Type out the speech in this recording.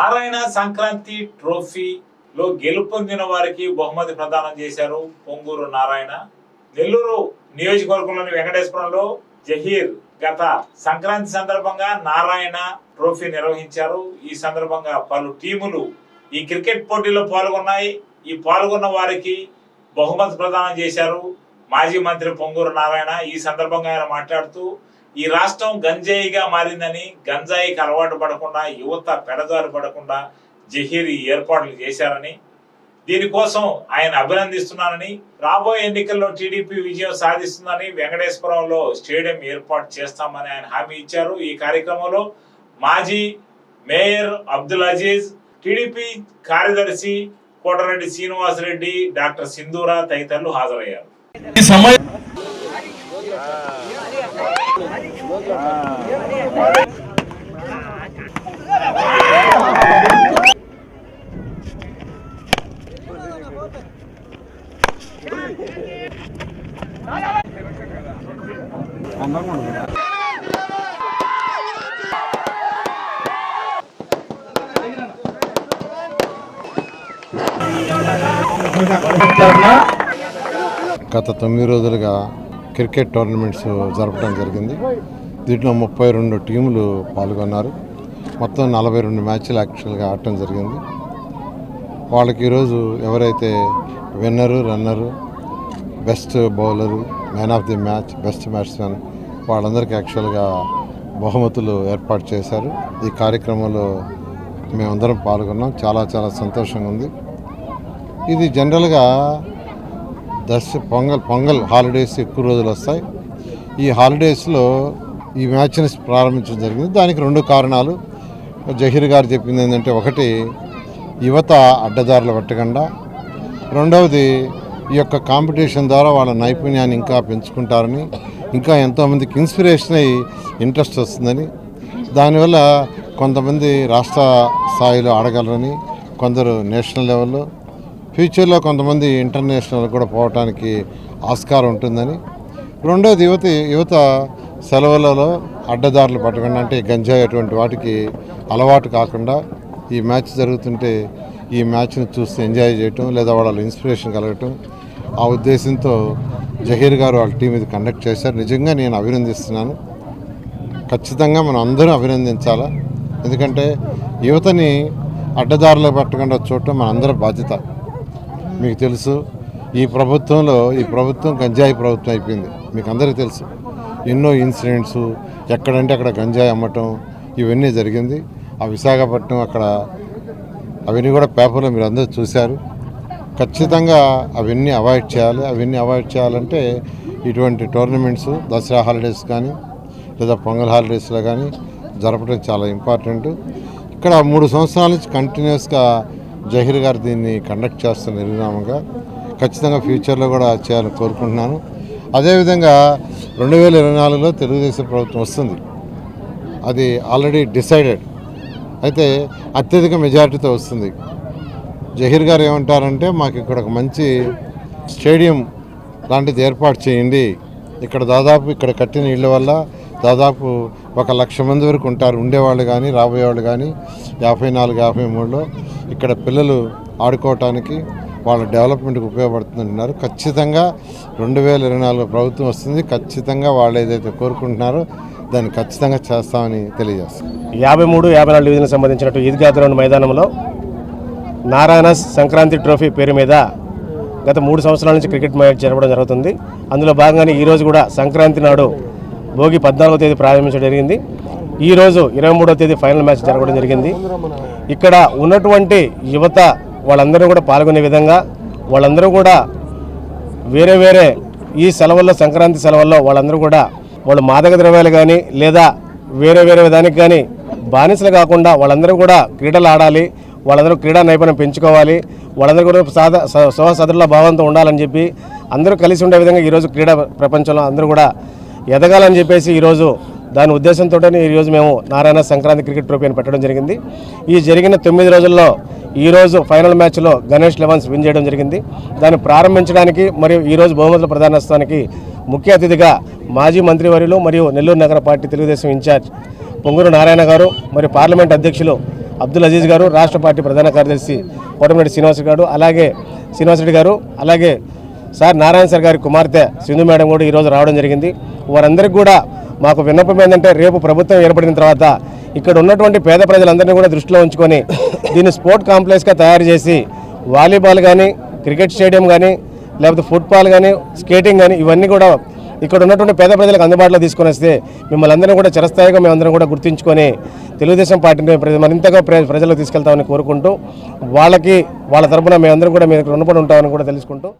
నారాయణ సంక్రాంతి ట్రోఫీలో గెలుపొందిన వారికి బహుమతి ప్రదానం చేశారు పొంగూరు నారాయణ. నెల్లూరు నియోజకవర్గంలోని వెంకటేశ్వరంలో జహీర్ గత సంక్రాంతి సందర్భంగా నారాయణ ట్రోఫీ నిర్వహించారు. ఈ సందర్భంగా పలు టీములు ఈ క్రికెట్ పోటీలో పాల్గొన్నాయి. ఈ పాల్గొన్న వారికి బహుమతి ప్రదానం చేశారు. మాజీ మంత్రి పొంగూరు నారాయణ ఈ సందర్భంగా ఆయన మాట్లాడుతూ ఈ రాష్ట్రం గంజాయిగా మారిందని గంజాయికి అలవాటు పడకుండా యువత పెడదారు పడకుండా జహీర్ ఈ ఏర్పాట్లు చేశారని దీనికోసం ఆయన అభినందిస్తున్నానని రాబోయే ఎన్నికల్లో టీడీపీ విజయం సాధిస్తుందని వెంకటేశ్వరంలో స్టేడియం ఏర్పాటు చేస్తామని ఆయన హామీ ఇచ్చారు. ఈ కార్యక్రమంలో మాజీ మేయర్ అబ్దుల్ అజీజ్ టీడీపీ కార్యదర్శి కోటరెడ్డి శ్రీనివాసరెడ్డి డాక్టర్ సింధూరా తదితరులు హాజరయ్యారు. ఈ సమయం గత తొమ్మిది రోజులుగా క్రికెట్ టోర్నమెంట్స్ జరపడం జరిగింది. దీంట్లో ముప్పై రెండు టీములు పాల్గొన్నారు. మొత్తం నలభై రెండు మ్యాచ్లు యాక్చువల్గా ఆడటం జరిగింది. వాళ్ళకి ఈరోజు ఎవరైతే winner runner best bowler man of the match best batsmen వాళ్ళందరికీ యాక్చువల్గా బహుమతులు ఏర్పాటు చేశారు. ఈ కార్యక్రమంలో మేమందరం పాల్గొన్నాం. చాలా చాలా సంతోషంగా ఉంది. ఇది జనరల్గా దర్శ పొంగల్ పొంగల్ హాలిడేస్ ఎక్కువ రోజులు వస్తాయి. ఈ హాలిడేస్లో ఈ మ్యాచ్ని ప్రారంభించడం జరిగింది. దానికి రెండు కారణాలు. జహీర్ గారు చెప్పింది ఏంటంటే ఒకటి యువత అడ్డదారులు పట్టకుండా. రెండవది ఈ యొక్క కాంపిటీషన్ ద్వారా వాళ్ళ నైపుణ్యాన్ని ఇంకా పెంచుకుంటారని ఇంకా ఎంతోమందికి ఇన్స్పిరేషన్ అయ్యి ఇంట్రెస్ట్ వస్తుందని. దానివల్ల కొంతమంది రాష్ట్ర స్థాయిలో ఆడగలరని కొందరు నేషనల్ లెవెల్లో ఫ్యూచర్లో కొంతమంది ఇంటర్నేషనల్ కూడా పోవటానికి ఆస్కారం ఉంటుందని. రెండోది యువత యువత సెలవులలో అడ్డదారులు పట్టకుండా అంటే గంజాయి అటువంటి వాటికి అలవాటు కాకుండా ఈ మ్యాచ్ జరుగుతుంటే ఈ మ్యాచ్ని చూసి ఎంజాయ్ చేయటం లేదా వాళ్ళ ఇన్స్పిరేషన్ కలగటం ఆ ఉద్దేశంతో జహీర్ గారు వాళ్ళ టీం ఇది కండక్ట్ చేశారు. నిజంగా నేను అభినందిస్తున్నాను. ఖచ్చితంగా మనం అందరూ అభినందించాలా? ఎందుకంటే యువతని అడ్డదారులు పట్టకుండా చూడటం మన అందరి బాధ్యత. మీకు తెలుసు. ఈ ప్రభుత్వంలో ఈ ప్రభుత్వం గంజాయి ప్రభుత్వం అయిపోయింది. మీకు అందరికీ తెలుసు. ఎన్నో ఇన్సిడెంట్స్ ఎక్కడంటే అక్కడ గంజాయి అమ్మటం ఇవన్నీ జరిగింది. ఆ విశాఖపట్నం అక్కడ అవన్నీ కూడా పేపర్లో మీరు అందరూ చూశారు. ఖచ్చితంగా అవన్నీ అవాయిడ్ చేయాలి. అవన్నీ అవాయిడ్ చేయాలంటే ఇటువంటి టోర్నమెంట్స్ దసరా హాలిడేస్ కానీ లేదా పొంగల్ హాలిడేస్లో కానీ జరపడం చాలా ఇంపార్టెంట్. ఇక్కడ మూడు సంవత్సరాల నుంచి కంటిన్యూస్గా జహీర్ గారు దీన్ని కండక్ట్ చేస్తున్న నిర్విరామంగా ఖచ్చితంగా ఫ్యూచర్లో కూడా చేయాలని కోరుకుంటున్నాను. అదేవిధంగా రెండు వేల ఇరవై నాలుగులో తెలుగుదేశం ప్రభుత్వం వస్తుంది. అది ఆల్రెడీ డిసైడెడ్ అయితే అత్యధిక మెజారిటీతో వస్తుంది. జహీర్ గారు ఏమంటారంటే మాకు ఇక్కడ ఒక మంచి స్టేడియం లాంటిది ఏర్పాటు చేయండి. ఇక్కడ దాదాపు ఇక్కడ కట్టిన ఇళ్ళ వల్ల దాదాపు ఒక లక్ష మంది వరకు ఉంటారు. ఉండేవాళ్ళు కానీ రాబోయేవాళ్ళు కానీ యాభై నాలుగు యాభై మూడులో ఇక్కడ పిల్లలు ఆడుకోవటానికి వాళ్ళ డెవలప్మెంట్కి ఉపయోగపడుతుందంటున్నారు. ఖచ్చితంగా రెండు వేల ఇరవై నాలుగు ప్రభుత్వం వస్తుంది. ఖచ్చితంగా వాళ్ళు ఏదైతే కోరుకుంటున్నారో దాన్ని ఖచ్చితంగా చేస్తామని తెలియజేస్తాం యాభై మూడు యాభై నాలుగు డివిజన్కి సంబంధించినట్టు ఈద్గా గ్రౌండ్ మైదానంలో నారాయణ సంక్రాంతి ట్రోఫీ పేరు మీద గత మూడు సంవత్సరాల నుంచి క్రికెట్ మ్యాచ్ జరపడం జరుగుతుంది. అందులో భాగంగానే ఈరోజు కూడా సంక్రాంతి నాడు భోగి పద్నాలుగో తేదీ ప్రారంభించడం జరిగింది. ఈరోజు ఇరవై మూడో తేదీ ఫైనల్ మ్యాచ్ జరగడం జరిగింది. ఇక్కడ ఉన్నటువంటి యువత వాళ్ళందరూ కూడా పాల్గొనే విధంగా వాళ్ళందరూ కూడా వేరే వేరే ఈ సెలవుల్లో సంక్రాంతి సెలవుల్లో వాళ్ళందరూ కూడా వాళ్ళు మాదక ద్రవ్యాలు కానీ లేదా వేరే వేరే విధానికి కానీ బానిసలు కాకుండా వాళ్ళందరూ కూడా క్రీడలు ఆడాలి వాళ్ళందరూ క్రీడా నైపుణ్యం పెంచుకోవాలి వాళ్ళందరూ కూడా సాధ సోహ సదరుల భావంతో ఉండాలని చెప్పి అందరూ కలిసి ఉండే విధంగా ఈరోజు క్రీడా ప్రపంచంలో అందరూ కూడా ఎదగాలని చెప్పేసి ఈరోజు దాని ఉద్దేశంతోనే ఈరోజు మేము నారాయణ సంక్రాంతి క్రికెట్ ట్రోఫీని పెట్టడం జరిగింది. ఈ జరిగిన తొమ్మిది రోజుల్లో ఈరోజు ఫైనల్ మ్యాచ్లో గణేష్ లెవెన్స్ విన్ చేయడం జరిగింది. దాన్ని ప్రారంభించడానికి మరియు ఈరోజు బహుమతుల ప్రధానోత్సవానికి ముఖ్య అతిథిగా మాజీ మంత్రివర్యులు మరియు నెల్లూరు నగర పార్టీ తెలుగుదేశం ఇన్ఛార్జ్ పొంగూరు నారాయణ గారు మరియు పార్లమెంట్ అధ్యక్షులు అబ్దుల్ అజీజ్ గారు రాష్ట్ర పార్టీ ప్రధాన కార్యదర్శి కోటమిరెడ్డి శ్రీనివాస్ గారు అలాగే శ్రీనివాసరెడ్డి గారు అలాగే సార్ నారాయణ సార్ గారి కుమార్తె సింధు మేడం కూడా ఈరోజు రావడం జరిగింది. వారందరికీ కూడా మాకు విన్నపం ఏంటంటే రేపు ప్రభుత్వం ఏర్పడిన తర్వాత ఇక్కడ ఉన్నటువంటి పేద ప్రజలందరినీ కూడా దృష్టిలో ఉంచుకొని దీన్ని స్పోర్ట్ కాంప్లెక్స్గా తయారు చేసి వాలీబాల్ కానీ క్రికెట్ స్టేడియం కానీ లేకపోతే ఫుట్బాల్ కానీ స్కేటింగ్ కానీ ఇవన్నీ కూడా ఇక్కడ ఉన్నటువంటి పేద ప్రజలకు అందుబాటులో తీసుకొని వస్తే మిమ్మల్ని అందరం కూడా చిరస్థాయిగా మేమందరం కూడా గుర్తించుకొని తెలుగుదేశం పార్టీని మరింతగా ప్రజలకు తీసుకెళ్తామని కోరుకుంటూ వాళ్ళకి వాళ్ళ తరపున మేమందరం కూడా మీరు రుణపడి ఉంటామని కూడా తెలుసుకుంటూ